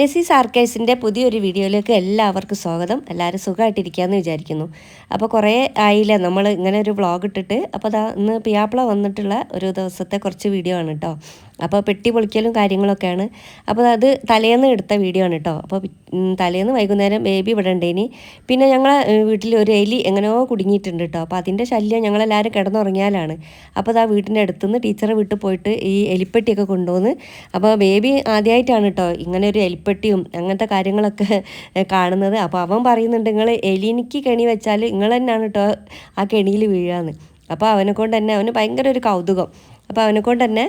നെസീസ് ആർക്കേഴ്സിന്റെ പുതിയൊരു വീഡിയോയിലേക്ക് എല്ലാവർക്കും സ്വാഗതം. എല്ലാവരും സുഖമായിട്ടിരിക്കുകയെന്ന് വിചാരിക്കുന്നു. അപ്പോൾ കുറേ ആയില്ല? നമ്മൾ ഇങ്ങനെ ഒരു വ്ളോഗ് ഇട്ടിട്ട് അപ്പോൾ അതാ ഇന്ന് പിയാപ്പിള വന്നിട്ടുള്ള ഒരു ദിവസത്തെ കുറച്ച് വീഡിയോ ആണ് കേട്ടോ അപ്പോൾ പെട്ടി പൊളിക്കലും കാര്യങ്ങളൊക്കെയാണ്. അപ്പോൾ അത് തലേന്ന് എടുത്ത വീഡിയോ ആണ് കേട്ടോ അപ്പോൾ തലേന്ന് വൈകുന്നേരം ബേബി ഇവിടെ പിന്നെ ഞങ്ങളെ വീട്ടിൽ ഒരു എലി എങ്ങനെയോ കുടുങ്ങിയിട്ടുണ്ട് കേട്ടോ അപ്പോൾ അതിന്റെ ശല്യം ഞങ്ങളെല്ലാവരും കിടന്നുറങ്ങിയാലാണ്. അപ്പോൾ അത് ആ വീട്ടിന്റെ അടുത്തുനിന്ന് ടീച്ചറെ വീട്ടിൽ പോയിട്ട് ഈ എലിപ്പെട്ടിയൊക്കെ കൊണ്ടുവന്ന് അപ്പോൾ ബേബി ആദ്യമായിട്ടാണ് കേട്ടോ ഇങ്ങനെ ഒരു എലിപ്പെട്ടിയും അങ്ങനത്തെ കാര്യങ്ങളൊക്കെ കാണുന്നത്. അപ്പോൾ അവൻ പറയുന്നുണ്ട് നിങ്ങൾ എലിനിക്ക് കെണി വെച്ചാൽ നിങ്ങൾ തന്നെയാണ് കേട്ടോ ആ കെണിയിൽ വീഴാന്ന്. അപ്പോൾ അവനെ കൊണ്ട് തന്നെ അവന് ഭയങ്കര ഒരു കൗതുകം. അപ്പോൾ അവനെ കൊണ്ട് തന്നെ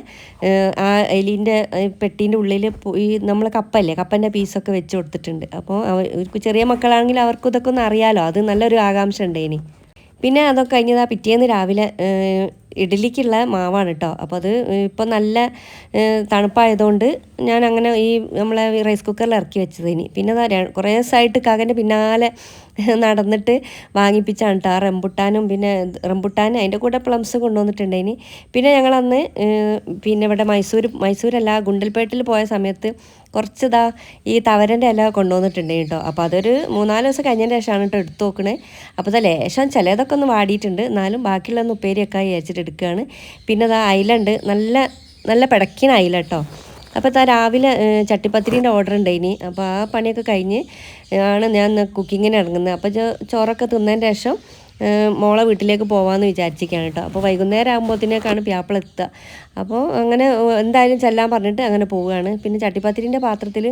ആ എലീന്റെ പെട്ടീന്റെ ഉള്ളിൽ ഈ നമ്മൾ കപ്പല്ലേ കപ്പന്റെ പീസൊക്കെ വെച്ച് കൊടുത്തിട്ടുണ്ട്. അപ്പോൾ അവ ചെറിയ മക്കളാണെങ്കിൽ അവർക്കും ഇതൊക്കെ ഒന്ന് അറിയാലോ അത് നല്ലൊരു ആകാംക്ഷ ഉണ്ട് ഇനി പിന്നെ അതൊക്കെ കഴിഞ്ഞതാ പിറ്റേന്ന് രാവിലെ ഇഡ്ഡലിക്കുള്ള മാവാണ് കേട്ടോ അപ്പോൾ അത് ഇപ്പം നല്ല തണുപ്പായതുകൊണ്ട് ഞാൻ അങ്ങനെ ഈ നമ്മളെ റൈസ് കുക്കറിൽ ഇറക്കി വെച്ചത് ഇനി പിന്നെ കുറേ ദിവസമായിട്ട് കകന്റെ പിന്നാലെ നടന്നിട്ട് വാങ്ങിപ്പിച്ചാണ് കേട്ടോ ആ റംബുട്ടാനും പിന്നെ റംബുട്ടാനും അതിന്റെ കൂടെ പ്ലംസ് കൊണ്ടുവന്നിട്ടുണ്ട് ഇനി പിന്നെ ഞങ്ങളന്ന് പിന്നെ ഇവിടെ മൈസൂർ മൈസൂരല്ല ഗുണ്ടൽപേട്ടിൽ പോയ സമയത്ത് കുറച്ചിതാ ഈ തവരന്റെ ഇല കൊണ്ടുവന്നിട്ടുണ്ട് കേട്ടോ അപ്പോൾ അതൊരു മൂന്നാൽ ദിവസം കഴിഞ്ഞതിന്റെ ശേഷമാണ് കേട്ടോ എടുത്ത് നോക്കണേ. അപ്പോൾ അത് ലേശം ചിലതൊക്കെ ഒന്ന് വാടിയിട്ടുണ്ട്. എന്നാലും ബാക്കിയുള്ളൊന്ന് ഉപ്പേരിയൊക്കെ വിചാരിച്ചിട്ട് എടുക്കുകയാണ് പിന്നെ അത് അയിലുണ്ട്. നല്ല നല്ല പിടക്കിന് അയില കേട്ടോ. അപ്പോൾ താ രാവിലെ ചട്ടിപ്പത്തിരിന്റെ ഓർഡർ ഉണ്ടായിനി അപ്പോൾ ആ പണിയൊക്കെ കഴിഞ്ഞ് ആണ് ഞാൻ കുക്കിങ്ങിന് ഇറങ്ങുന്നത്. അപ്പോൾ ചോറൊക്കെ തിന്നതിന് ശേഷം മോളെ വീട്ടിലേക്ക് പോകാമെന്ന് വിചാരിച്ചിരിക്കുകയാണ് കേട്ടോ. അപ്പോൾ വൈകുന്നേരം ആകുമ്പോഴത്തേക്കാണ് പ്യാപ്പിൾ എത്തുക. അപ്പോൾ അങ്ങനെ എന്തായാലും ചെല്ലാൻ പറഞ്ഞിട്ട് അങ്ങനെ പോവുകയാണ്. പിന്നെ ചട്ടിപ്പത്തിരിന്റെ പാത്രത്തിൽ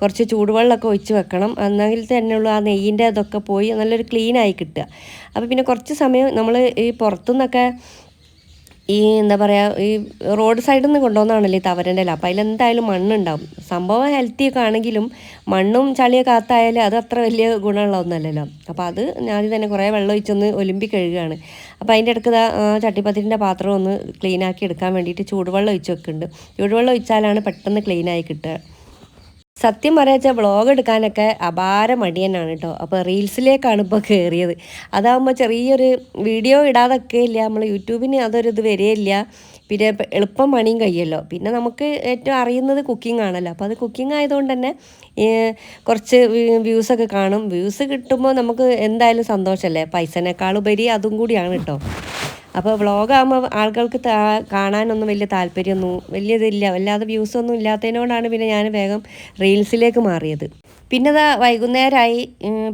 കുറച്ച് ചൂടുവെള്ളമൊക്കെ ഒഴിച്ച് വെക്കണം. എന്നെങ്കിൽ തന്നെയുള്ളൂ ആ നെയ്യിന്റെ അതൊക്കെ പോയി നല്ലൊരു ക്ലീനായി കിട്ടുക. അപ്പോൾ പിന്നെ കുറച്ച് സമയം നമ്മൾ ഈ പുറത്തുനിന്നൊക്കെ ഈ എന്താ പറയുക ഈ റോഡ് സൈഡിൽ നിന്ന് കൊണ്ടുവന്നാണല്ലോ തവരന്റെ ഇല. അപ്പോൾ അതിലെന്തായാലും മണ്ണുണ്ടാവും. സംഭവം ഹെൽത്തി ഒക്കെ ആണെങ്കിലും മണ്ണും ചളിയൊക്കെ അകത്തായാലും അത് അത്ര വലിയ ഗുണമുള്ള ഒന്നല്ലല്ലോ. അപ്പോൾ അത് ഞാൻ തന്നെ കുറേ വെള്ളം ഒഴിച്ചൊന്ന് ഒലിമ്പി കഴുകുകയാണ് അപ്പോൾ അതിന്റെ ഇടയ്ക്ക് ചട്ടിപ്പത്തിരിന്റെ പാത്രം ഒന്ന് ക്ലീൻ ആക്കി എടുക്കാൻ വേണ്ടിയിട്ട് ചൂടുവെള്ളം ഒഴിച്ച് വെക്കുന്നുണ്ട്. ചൂടുവെള്ളം ഒഴിച്ചാലാണ് പെട്ടെന്ന് ക്ലീനായി കിട്ടുക. സത്യം പറയാച്ച വ്ളോഗ് എടുക്കാനൊക്കെ അപാര മടി തന്നെയാണ് കേട്ടോ. അപ്പോൾ റീൽസിലേക്കാണ് ഇപ്പോൾ കയറിയത് അതാകുമ്പോൾ ചെറിയൊരു വീഡിയോ ഇടാതൊക്കെ ഇല്ല. നമ്മൾ യൂട്യൂബിന് അതൊരു ഇത് വരികയില്ല പിന്നെ എളുപ്പം പണിയും കഴിയുമല്ലോ പിന്നെ നമുക്ക് ഏറ്റവും അറിയുന്നത് കുക്കിംഗ് ആണല്ലോ. അപ്പോൾ അത് കുക്കിംഗ് ആയതുകൊണ്ട് തന്നെ കുറച്ച് വ്യൂസൊക്കെ കാണും. വ്യൂസ് കിട്ടുമ്പോൾ നമുക്ക് എന്തായാലും സന്തോഷമല്ലേ പൈസനേക്കാളുപരി അതും കൂടിയാണ് കേട്ടോ. അപ്പോൾ വ്ളോഗാകുമ്പോൾ ആളുകൾക്ക് കാണാനൊന്നും വലിയ താല്പര്യമൊന്നും വലിയ ഇതില്ല വല്ലാതെ വ്യൂസൊന്നും ഇല്ലാത്തതിനോടാണ് പിന്നെ ഞാൻ വേഗം റീൽസിലേക്ക് മാറിയത്. പിന്നെ ഇതാ വൈകുന്നേരമായി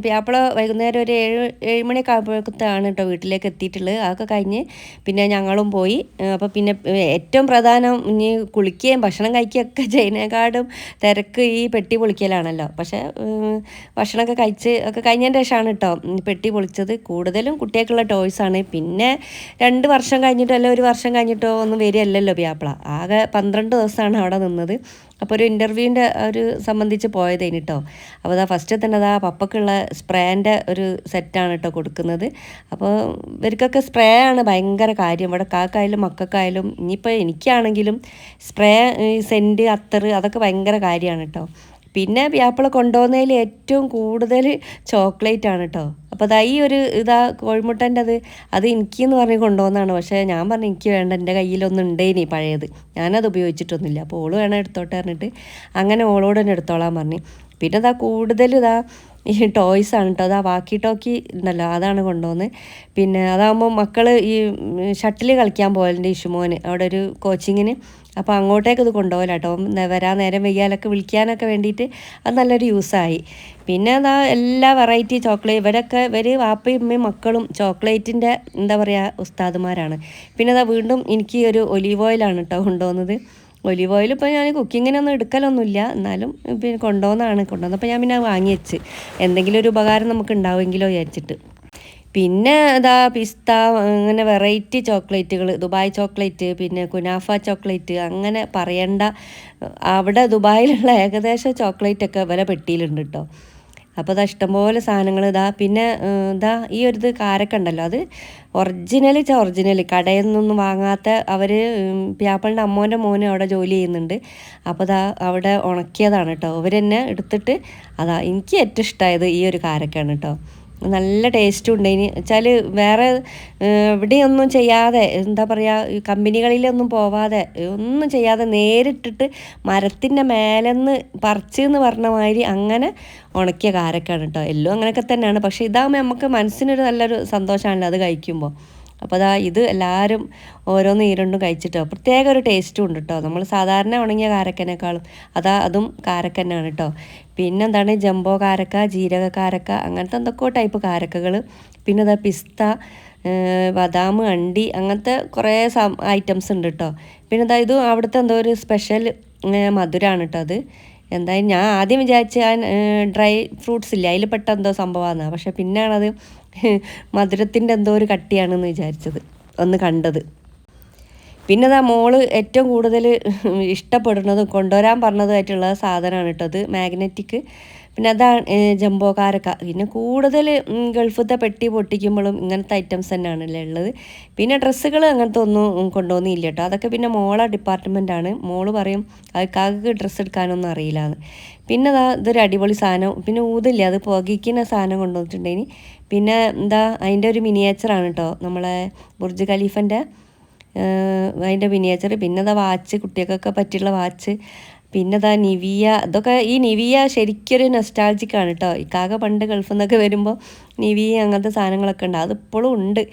പ്യാപ്പിള വൈകുന്നേരം ഒരു ഏഴ് ഏഴ് മണിയൊക്കെ ആകുമ്പോഴത്തേക്കാണ് കേട്ടോ വീട്ടിലേക്ക് എത്തിയിട്ടുള്ളത് അതൊക്കെ കഴിഞ്ഞ് പിന്നെ ഞങ്ങളും പോയി. അപ്പോൾ പിന്നെ ഏറ്റവും പ്രധാനം ഇനി കുളിക്കുകയും ഭക്ഷണം കഴിക്കുകയൊക്കെ ചെയ്യുന്നതിനെക്കാളും തിരക്ക് ഈ പെട്ടി പൊളിക്കലാണല്ലോ. പക്ഷേ ഭക്ഷണമൊക്കെ കഴിച്ച് ഒക്കെ കഴിഞ്ഞതിന്റെ ശേഷമാണ് കേട്ടോ പെട്ടി പൊളിച്ചത്. കൂടുതലും കുട്ടികൾക്കുള്ള ടോയ്സാണ് പിന്നെ രണ്ട് വർഷം കഴിഞ്ഞിട്ടോ അല്ല ഒരു വർഷം കഴിഞ്ഞിട്ടോ ഒന്നും വരികയല്ലല്ലോ പ്യാപ്പിള ആകെ പന്ത്രണ്ട് ദിവസമാണ് അവിടെ നിന്നത്. അപ്പോൾ ഒരു ഇന്റർവ്യൂവിന്റെ ഒരു സംബന്ധിച്ച് പോയതേന് കേട്ടോ അപ്പോൾ അതാ ഫസ്റ്റ് തന്നെ അതാ പപ്പക്കുള്ള സ്പ്രേന്റെ ഒരു സെറ്റാണ് കേട്ടോ കൊടുക്കുന്നത്. അപ്പോൾ ഇവർക്കൊക്കെ സ്പ്രേ ആണ് ഭയങ്കര കാര്യം. ഇവിടെ കാക്കായാലും മക്കൾക്കായാലും ഇനിയിപ്പോൾ എനിക്കാണെങ്കിലും സ്പ്രേ സെന്റ് അത്തർ അതൊക്കെ ഭയങ്കര കാര്യമാണ് കേട്ടോ പിന്നെ വ്യാപ്പിള കൊണ്ടുപോകുന്നതിൽ ഏറ്റവും കൂടുതൽ ചോക്ലേറ്റ് ആണ് കേട്ടോ അപ്പോൾ അതാ ഈ ഒരു ഇതാ കോഴിമുട്ടന്റെ അത് അത് എനിക്കെന്ന് പറഞ്ഞ് കൊണ്ടുപോകുന്നതാണ്. പക്ഷേ ഞാൻ പറഞ്ഞു എനിക്ക് വേണ്ട എന്റെ കയ്യിലൊന്നും ഉണ്ടേനി പഴയത്. ഞാനത് ഉപയോഗിച്ചിട്ടൊന്നുമില്ല. അപ്പോൾ ഓൾ വേണം എടുത്തോട്ടെ പറഞ്ഞിട്ട് അങ്ങനെ ഓളോട് തന്നെ എടുത്തോളാൻ പറഞ്ഞു. പിന്നെ ഇതാ കൂടുതൽ ഇതാ ഈ ടോയ്സ് ആണ് കേട്ടോ അതാ വാക്കി ടോക്കി ഉണ്ടല്ലോ അതാണ് കൊണ്ടുപോകുന്നത്. പിന്നെ അതാകുമ്പോൾ മക്കൾ ഈ ഷട്ടിൽ കളിക്കാൻ പോകലുണ്ട് ഇഷുമോന് അവിടെ ഒരു കോച്ചിങ്ങിന് അപ്പോൾ അങ്ങോട്ടേക്ക് ഇത് കൊണ്ടുപോകലാട്ടോ വരാൻ നേരം വയ്യാലൊക്കെ വിളിക്കാനൊക്കെ വേണ്ടിയിട്ട് അത് നല്ലൊരു യൂസായി. പിന്നെ അതാ എല്ലാ വെറൈറ്റി ചോക്ലേറ്റ് ഇവരൊക്കെ ഇവർ വാപ്പയും ഉമ്മയും മക്കളും ചോക്ലേറ്റിന്റെ എന്താ പറയുക ഉസ്താദുമാരാണ്. പിന്നെ അതാ വീണ്ടും എനിക്ക് ഒരു ഒലീവ് ഓയിലാണ് കേട്ടോ കൊണ്ടുപോകുന്നത്. ഒലിവ് ഓയിൽ ഇപ്പോൾ ഞാൻ കുക്കിങ്ങിനൊന്നും എടുക്കലൊന്നുമില്ല. എന്നാലും പിന്നെ കൊണ്ടുവന്നതാണ് കൊണ്ടുവന്നപ്പോൾ ഞാൻ പിന്നെ വാങ്ങിവെച്ച്. വാങ്ങി വെച്ച് എന്തെങ്കിലും ഒരു ഉപകാരം നമുക്ക് ഉണ്ടാവുമെങ്കിലോ വിചാരിച്ചിട്ട്. പിന്നെ ഇതാ പിസ്ത അങ്ങനെ വെറൈറ്റി ചോക്ലേറ്റുകൾ ദുബായ് ചോക്ലേറ്റ് പിന്നെ കുനാഫ ചോക്ലേറ്റ് അങ്ങനെ പറയണ്ട അവിടെ ദുബായിലുള്ള ഏകദേശം ചോക്ലേറ്റൊക്കെ വില പെട്ടിയിലുണ്ട് കേട്ടോ അപ്പോൾ ഇതാ ഇഷ്ടംപോലെ സാധനങ്ങൾ ഇതാ പിന്നെ ഇതാ ഈ ഒരു ഇത് കാരക്ക ഉണ്ടല്ലോ അത് ഒറിജിനൽ ച ഒറിജിനൽ കടയിൽ നിന്നൊന്നും വാങ്ങാത്ത അവർ പ്യാപ്പളിന്റെ അമ്മോന്റെ മോനും അവിടെ ജോലി ചെയ്യുന്നുണ്ട്. അപ്പോൾ ഇതാ അവിടെ ഉണക്കിയതാണ് കേട്ടോ അവർ തന്നെ എടുത്തിട്ട് അതാ എനിക്ക് ഏറ്റവും ഇഷ്ടമായത് ഈ ഒരു കാരക്കാണ് കേട്ടോ നല്ല ടേസ്റ്റും ഉണ്ട്. ഇനി വെച്ചാൽ വേറെ എവിടെയൊന്നും ചെയ്യാതെ എന്താ പറയുക കമ്പനികളിലൊന്നും പോവാതെ ഒന്നും ചെയ്യാതെ നേരിട്ടിട്ട് മരത്തിന്റെ മേലെന്ന് പറിച്ച് എന്ന് പറഞ്ഞ മാതിരി അങ്ങനെ ഉണക്കിയ കാരക്കാണ് കേട്ടോ എല്ലാം അങ്ങനെയൊക്കെ തന്നെയാണ്. പക്ഷേ ഇതാകുമ്പോൾ നമുക്ക് മനസ്സിനൊരു നല്ലൊരു സന്തോഷമാണല്ലോ അത് കഴിക്കുമ്പോൾ അപ്പോൾ അതാ ഇത് എല്ലാവരും ഓരോന്ന് ഈരണ്ടും കഴിച്ചിട്ടോ. പ്രത്യേക ഒരു ടേസ്റ്റും ഉണ്ട് കേട്ടോ നമ്മൾ സാധാരണ ഉണങ്ങിയ കാരക്കനേക്കാളും അതാ അതും കാരക്കന്നാണ് കേട്ടോ പിന്നെന്താണ് ജംബോ കാരക്ക ജീരക കാരക്ക അങ്ങനത്തെ എന്തൊക്കെയോ ടൈപ്പ് കാരക്കകൾ പിന്നെ അതാ പിസ്ത ബദാം അണ്ടി അങ്ങനത്തെ കുറേ ഐറ്റംസ് ഉണ്ട് കേട്ടോ പിന്നെ അതാ ഇതും അവിടുത്തെ എന്തോ ഒരു സ്പെഷ്യൽ മധുരമാണ് കേട്ടോ അത്. എന്തായാലും ഞാൻ ആദ്യം വിചാരിച്ച ഡ്രൈ ഫ്രൂട്ട്സ് ഇല്ല? അതിൽ പെട്ട എന്തോ സംഭവമാണ് പക്ഷെ പിന്നെയാണത് മധുരത്തിന്റെ എന്തോ ഒരു കട്ടിയാണെന്ന് വിചാരിച്ചത് ഒന്ന് കണ്ടത്. പിന്നെ അതാ മോൾ ഏറ്റവും കൂടുതൽ ഇഷ്ടപ്പെടുന്നതും കൊണ്ടുവരാൻ പറഞ്ഞതുമായിട്ടുള്ള സാധനമാണ് കേട്ടോ അത് മാഗ്നറ്റിക്. പിന്നെ അതാണ് ജംബോ കാരക്ക. പിന്നെ കൂടുതൽ ഗൾഫത്തെ പെട്ടി പൊട്ടിക്കുമ്പോഴും ഇങ്ങനത്തെ ഐറ്റംസ് തന്നെയാണല്ലേ ഉള്ളത്. പിന്നെ ഡ്രസ്സുകൾ അങ്ങനത്തെ ഒന്നും കൊണ്ടുപോകുന്നില്ല കേട്ടോ. അതൊക്കെ പിന്നെ മോളെ ഡിപ്പാർട്ട്മെന്റാണ് മോൾ പറയും അതൊക്കെ ഡ്രസ്സ് എടുക്കാനൊന്നും അറിയില്ല പിന്നെ അതാ ഇതൊരു അടിപൊളി സാധനം. പിന്നെ ഊതില്ല അത് പുകയ്ക്കുന്ന സാധനം കൊണ്ടുവന്നിട്ടുണ്ടെങ്കിൽ പിന്നെ എന്താ അതിന്റെ ഒരു മിനിയേച്ചറാണ് കേട്ടോ നമ്മളെ ബുർജ് ഖലീഫന്റെ അതിന്റെ മിനിയേച്ചർ പിന്നെ അതാ വാച്ച് കുട്ടികൾക്കൊക്കെ പറ്റിയുള്ള വാച്ച് പിന്നെ അതാ നിവിയ ഇതൊക്കെ ഈ നിവിയ ശരിക്കൊരു നെസ്റ്റാൾജിക്കാണ് കേട്ടോ ഇക്കാകെ പണ്ട് ഗൾഫിൽ നിന്നൊക്കെ വരുമ്പോൾ നിവിയ അങ്ങനത്തെ സാധനങ്ങളൊക്കെ ഉണ്ട്. അതിപ്പോഴും ഉണ്ട്.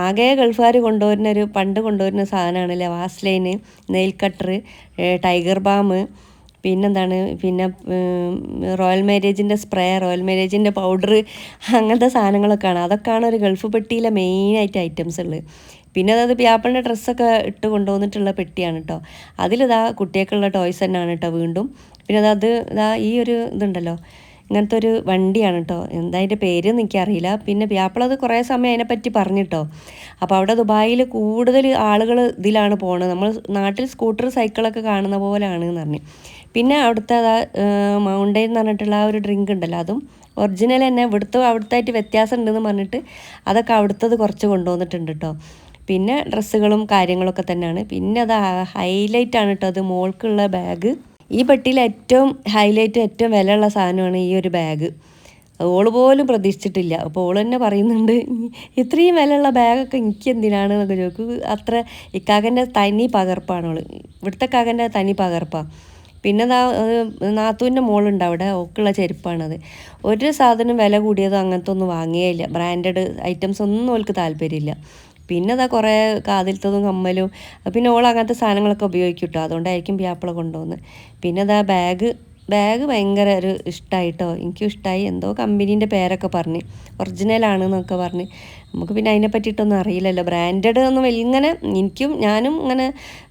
ആകെ ഗൾഫുകാർ കൊണ്ടുവരുന്ന ഒരു പണ്ട് കൊണ്ടുവരുന്ന സാധനമാണല്ലേ Vaseline nail cutter Tiger Balm പിന്നെന്താണ്? പിന്നെ റോയൽ മാരേജിന്റെ സ്പ്രേ റോയൽ മാരേജിന്റെ പൗഡർ അങ്ങനത്തെ സാധനങ്ങളൊക്കെയാണ്. അതൊക്കെയാണ് ഒരു ഗൾഫ് പെട്ടിയിലെ മെയിനായിട്ട് ഐറ്റംസ് ഉള്ളത്. പിന്നെ അതായത് പ്യാപ്പിളിന്റെ ഡ്രസ്സൊക്കെ ഇട്ട് കൊണ്ടുവന്നിട്ടുള്ള പെട്ടിയാണ് കേട്ടോ അതിലിതാ കുട്ടികൾക്കുള്ള ടോയ്സ് തന്നെയാണ് കേട്ടോ വീണ്ടും. പിന്നെ അതായത് ഇതാ ഈ ഒരു ഇതുണ്ടല്ലോ ഇങ്ങനത്തെ ഒരു വണ്ടിയാണ് കേട്ടോ എന്താ അതിന്റെ പേര് എനിക്കറിയില്ല. പിന്നെ പ്യാപ്പിളത് കുറേ സമയം അതിനെപ്പറ്റി പറഞ്ഞിട്ടോ അപ്പോൾ അവിടെ ദുബായിൽ കൂടുതൽ ആളുകൾ ഇതിലാണ് പോകുന്നത് നമ്മൾ നാട്ടിൽ സ്കൂട്ടർ സൈക്കിളൊക്കെ കാണുന്ന പോലെയാണ് എന്ന് പറഞ്ഞു. പിന്നെ അവിടുത്തെ മൗണ്ടൈൻ എന്ന് പറഞ്ഞിട്ടുള്ള ആ ഒരു ഡ്രിങ്ക് ഉണ്ടല്ലോ അതും ഒറിജിനൽ തന്നെ. ഇവിടുത്തെ അവിടുത്തെ വ്യത്യാസം ഉണ്ടെന്ന് പറഞ്ഞിട്ട് അതൊക്കെ അവിടുത്തത് കുറച്ച് കൊണ്ടുവന്നിട്ടുണ്ട് കേട്ടോ പിന്നെ ഡ്രസ്സുകളും കാര്യങ്ങളൊക്കെ തന്നെയാണ്. പിന്നെ അത് ഹൈലൈറ്റ് ആണ് കേട്ടോ അത് മോൾക്കുള്ള ബാഗ് ഈ പെട്ടിയിൽ ഏറ്റവും ഹൈലൈറ്റ് ഏറ്റവും വിലയുള്ള സാധനമാണ് ഈ ഒരു ബാഗ് ഓൾ പോലും പ്രതീക്ഷിച്ചിട്ടില്ല. അപ്പോൾ ഓൾ തന്നെ പറയുന്നുണ്ട് ഇത്രയും വിലയുള്ള ബാഗൊക്കെ എനിക്ക് എന്തിനാണ്? എന്നൊക്കെ ചോദിക്കും. അത്ര ഇക്കാകന്റെ തനി പകർപ്പാണ് ഓൾ. ഇവിടുത്തെ കാകന്റെ തനി പകർപ്പാണ് പിന്നെ നാത്തൂന്റെ മോളുണ്ട് അവിടെ ഒക്കെയുള്ള ചെരുപ്പാണത്. ഒരു സാധനം വില കൂടിയതോ അങ്ങനത്തെ ഒന്നും വാങ്ങിയേ ഇല്ല ബ്രാൻഡഡ് ഐറ്റംസ് ഒന്നും ഓൾക്ക് താല്പര്യമില്ല. പിന്നെ അതാ കുറേ കാതിലത്തതും കമ്മലും പിന്നെ ഓൾ അങ്ങനത്തെ സാധനങ്ങളൊക്കെ ഉപയോഗിക്കും കേട്ടോ അതുകൊണ്ടായിരിക്കും പ്യാപ്പിള കൊണ്ടുപോകുന്നത്. പിന്നെ അതാ ബാഗ് ബാഗ് ഭയങ്കര ഒരു ഇഷ്ടമായിട്ടോ എനിക്കും ഇഷ്ടമായി എന്തോ കമ്പനീന്റെ പേരൊക്കെ പറഞ്ഞ്. ഒറിജിനലാണെന്നൊക്കെ പറഞ്ഞ്. നമുക്ക് പിന്നെ അതിനെ പറ്റിയിട്ടൊന്നും അറിയില്ലല്ലോ. ബ്രാൻഡഡ് ഒന്നും ഇങ്ങനെ എനിക്കും ഞാനും ഇങ്ങനെ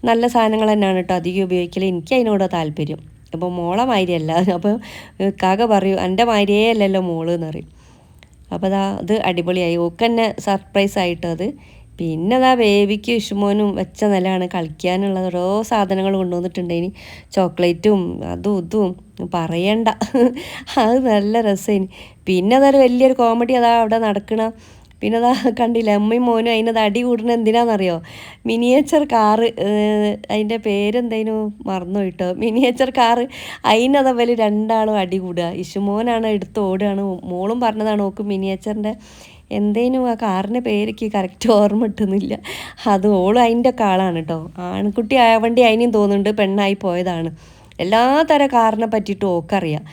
നല്ല സാധനങ്ങൾ തന്നെയാണ് കേട്ടോ അധികം ഉപയോഗിക്കൽ എനിക്ക് അതിനോട് താല്പര്യം. അപ്പോൾ മോളെ മാതിരിയല്ല. അപ്പോൾ കാക പറയൂ എന്റെ മാതിരിയേ അല്ലല്ലോ മോൾ എന്ന് പറയും. അപ്പോൾ അതാ അത് അടിപൊളിയായി. ഓക്ക് തന്നെ സർപ്രൈസ് ആയിട്ട് അത്. പിന്നെ അതാ ബേബിക്ക് ഇഷുമോനും വെച്ച നിലയാണ് കളിക്കാനുള്ള ഓരോ സാധനങ്ങൾ കൊണ്ടുവന്നിട്ടുണ്ട് ഇനി ചോക്ലേറ്റും അതും ഇതും. പറയണ്ട. അത് നല്ല രസമായി പിന്നെ അതൊരു വലിയൊരു കോമഡി അതാ അവിടെ നടക്കണ പിന്നെ അതാ കണ്ടില്ല അമ്മയും മോനും അതിനത് അടി കൂടുന്ന എന്തിനാണെന്നറിയോ മിനിയേച്ചർ കാറ് അതിന്റെ പേരെന്തേനു മറന്നു കിട്ടോ മിനിയേച്ചർ കാറ് അതിനത് അവൽ രണ്ടാളും അടി കൂടുക. ഇഷുമോനാണ് എടുത്ത് ഓടുകയാണ്. മോളും പറഞ്ഞതാണ് ഓക്ക് മിനിയേച്ചറിന്റെ എന്തേനും ആ കാറിന്റെ പേരേക്ക് കറക്റ്റ് ഓർമ്മ കിട്ടുന്നില്ല. അത് ഓളും അതിന്റെ ഒക്കെ ആളാണ് കേട്ടോ. ആൺകുട്ടി ആവണ്ടി അതിനും തോന്നുന്നുണ്ട് പെണ്ണായി പോയതാണ്. എല്ലാ തരം കാറിനെ പറ്റിയിട്ടും ഓക്കറിയാം.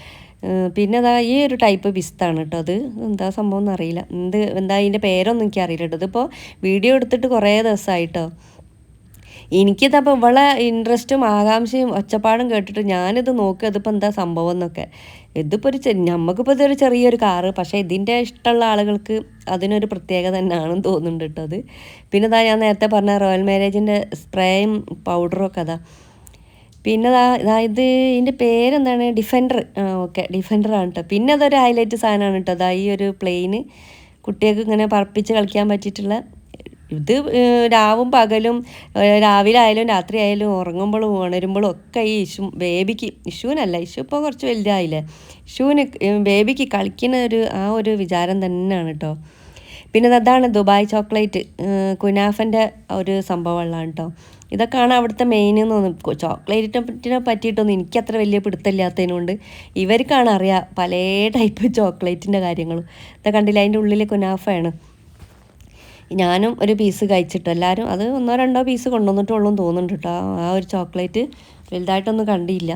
പിന്നെ അതാ ഈ ഒരു ടൈപ്പ് പിസ്താണ് കേട്ടോ അത്. എന്താ സംഭവം എന്നറിയില്ല. എന്ത് എന്താ അതിന്റെ പേരൊന്നും എനിക്കറിയില്ല കേട്ടോ ഇതിപ്പോൾ വീഡിയോ എടുത്തിട്ട് കുറേ ദിവസമായിട്ടോ എനിക്കിതപ്പോൾ ഇവളെ ഇൻട്രസ്റ്റും ആകാംക്ഷയും ഒച്ചപ്പാടും കേട്ടിട്ട് ഞാനിത് നോക്കുക ഇതിപ്പോൾ എന്താ സംഭവം എന്നൊക്കെ. ഇതിപ്പോൾ ഒരു നമുക്കിപ്പോൾ ഇതൊരു ചെറിയൊരു കാറ് പക്ഷേ ഇതിന്റെ ഇഷ്ടമുള്ള ആളുകൾക്ക് അതിനൊരു പ്രത്യേകത തന്നെയാണെന്ന് തോന്നുന്നുണ്ട് കേട്ടോ അത്. പിന്നെ ഇതാ ഞാൻ നേരത്തെ പറഞ്ഞ റോയൽ മാരേജിന്റെ സ്പ്രേയും പൗഡറും ഒക്കെ അതാ. പിന്നെ അതായത് ഇതാ ഇത് ഇതിന്റെ പേരെന്താണ്? ഡിഫൻഡർ ആ ഓക്കെ ഡിഫൻഡറാണ് കേട്ടോ പിന്നെ അതൊരു ഹൈലൈറ്റ് സാധനമാണ് കേട്ടോ അതാ ഈ ഒരു പ്ലെയിന് കുട്ടികൾക്ക് ഇങ്ങനെ പറപ്പിച്ച് കളിക്കാൻ പറ്റിയിട്ടുള്ള ഇത് രാവും പകലും രാവിലെ ആയാലും രാത്രി ആയാലും ഉറങ്ങുമ്പോഴും ഉണരുമ്പോഴും ഒക്കെ ഈ ഇഷു ബേബിക്ക് ഇഷുവിനല്ല ഇഷു ഇപ്പോൾ കുറച്ച് വലുതായില്ലേ? ഇഷുവിന് ബേബിക്ക് കളിക്കുന്ന ഒരു ആ ഒരു വിചാരം തന്നെയാണ് കേട്ടോ പിന്നെ അതാണ് ദുബായ് ചോക്ലേറ്റ് കുനാഫന്റെ ഒരു സംഭവമുള്ളതാണ് കേട്ടോ ഇതൊക്കെയാണ് അവിടുത്തെ മെയിൻ എന്ന് തോന്നുന്നു. ചോക്ലേറ്റിനെ പറ്റിയിട്ടൊന്നും എനിക്ക് അത്ര വലിയ പിടുത്തമില്ലാത്തതിനുകൊണ്ട് ഇവർക്കാണ് അറിയാം പല ടൈപ്പ് ചോക്ലേറ്റിന്റെ കാര്യങ്ങളും. ഇതൊക്കെ കണ്ടില്ല അതിന്റെ ഉള്ളിൽ കുനാഫയാണ്. ഞാനും ഒരു പീസ് കഴിച്ചിട്ടു എല്ലാവരും അത് ഒന്നോ രണ്ടോ പീസ് കൊണ്ടുവന്നിട്ടുള്ളൂ തോന്നുന്നുണ്ട് കേട്ടോ ആ ഒരു ചോക്ലേറ്റ് വലുതായിട്ടൊന്നും കണ്ടില്ല.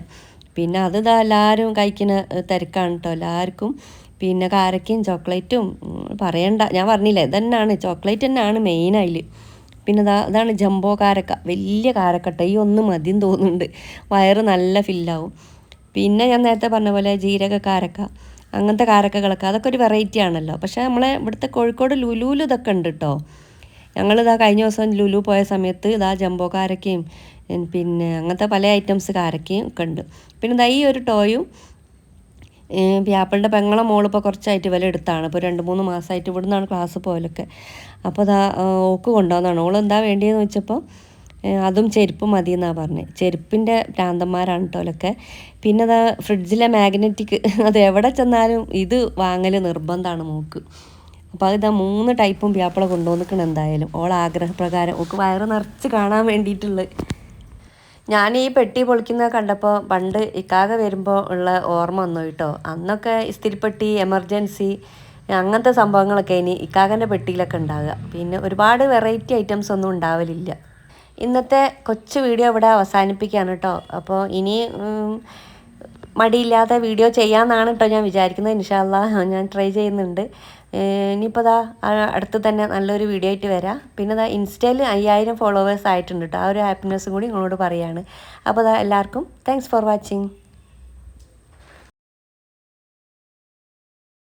പിന്നെ അത് ഇതാ എല്ലാവരും കഴിക്കുന്ന തിരക്കാണ് കേട്ടോ എല്ലാവർക്കും പിന്നെ കാരക്കയും ചോക്ലേറ്റും പറയണ്ട. ഞാൻ പറഞ്ഞില്ല ഇതന്നെയാണ് ചോക്ലേറ്റ് തന്നെയാണ് മെയിൻ അതിൽ പിന്നെ ഇതാ അതാണ് ജംബോ കാരക്ക. വലിയ കാരക്കട്ട. ഈ ഒന്ന് മതിയും തോന്നുന്നുണ്ട്. വയറ് നല്ല ഫില്ലാവും. പിന്നെ ഞാൻ നേരത്തെ പറഞ്ഞ പോലെ ജീരക കാരക്ക. അങ്ങനത്തെ കാരക്കകളൊക്കെ. അതൊക്കെ ഒരു വെറൈറ്റി ആണല്ലോ. പക്ഷേ നമ്മളെ ഇവിടുത്തെ കോഴിക്കോട് ലുലുവിൽ ഇതൊക്കെ ഉണ്ട് കേട്ടോ ഞങ്ങളിതാ കഴിഞ്ഞ ദിവസം ലുലു പോയ സമയത്ത് ഇതാ ജംബോ കാരക്കയും പിന്നെ അങ്ങനത്തെ പല ഐറ്റംസ് കാരക്കയും ഒക്കെ ഉണ്ട്. പിന്നെ ഇതാ ഈ ഒരു ടോയും പ്യാപ്പിളിന്റെ പെങ്ങളെ മോളിപ്പോൾ കുറച്ചായിട്ട് വില എടുത്താണ്. ഇപ്പോൾ രണ്ട് മൂന്ന് മാസമായിട്ട് ഇവിടെ നിന്നാണ് ക്ലാസ് പോകലൊക്കെ അപ്പോൾ അതാ ഓക്ക് കൊണ്ടുവന്നാണ് ഓൾ എന്താ വേണ്ടിയെന്ന് വെച്ചപ്പോൾ അതും ചെരുപ്പ് മതി എന്നാണ് പറഞ്ഞത് ചെരുപ്പിന്റെ ഭ്രാന്തന്മാരാണ് കേട്ടോ അതൊക്കെ പിന്നെ അതാ ഫ്രിഡ്ജിലെ മാഗ്നറ്റിക് അത് എവിടെ ചെന്നാലും ഇത് വാങ്ങൽ നിർബന്ധമാണ് മോക്ക്. അപ്പോൾ അതിതാ മൂന്ന് ടൈപ്പും പ്യാപ്പിള കൊണ്ടുവന്നിക്കണം എന്തായാലും. ഓൾ ആഗ്രഹപ്രകാരം ഓക്ക് വയറ് നിറച്ച് കാണാൻ വേണ്ടിയിട്ടുള്ളത്. ഞാൻ ഈ പെട്ടി പൊളിക്കുന്നത് കണ്ടപ്പോൾ പണ്ട് ഇക്കാക വരുമ്പോൾ ഉള്ള ഓർമ്മ വന്നു കേട്ടോ. അന്നൊക്കെ ഇസ്തിരിപ്പെട്ടി എമർജൻസി അങ്ങനത്തെ സംഭവങ്ങളൊക്കെ ഇനി ഇക്കാകന്റെ പെട്ടിയിലൊക്കെ ഉണ്ടാകുക പിന്നെ ഒരുപാട് വെറൈറ്റി ഐറ്റംസ് ഒന്നും ഉണ്ടാവലില്ല. ഇന്നത്തെ കൊച്ചു വീഡിയോ ഇവിടെ അവസാനിപ്പിക്കുകയാണ് കേട്ടോ. അപ്പോൾ ഇനി മടിയില്ലാതെ വീഡിയോ ചെയ്യാമെന്നാണ് കേട്ടോ ഞാൻ വിചാരിക്കുന്നത്. ഇൻഷാല്ല ഞാൻ ട്രൈ ചെയ്യുന്നുണ്ട്. ഇനിയിപ്പോൾ ദാ അടുത്ത് തന്നെ നല്ലൊരു വീഡിയോ ആയിട്ട് വരാം. പിന്നെ ദാ ഇൻസ്റ്റയിൽ അയ്യായിരം ഫോളോവേഴ്സ് ആയിട്ടുണ്ട് കേട്ടോ ആ ഒരു ഹാപ്പിനെസ്സും കൂടി നിങ്ങളോട് പറയാണ്. അപ്പോൾ ദാ എല്ലാവർക്കും താങ്ക്സ് ഫോർ വാച്ചിങ്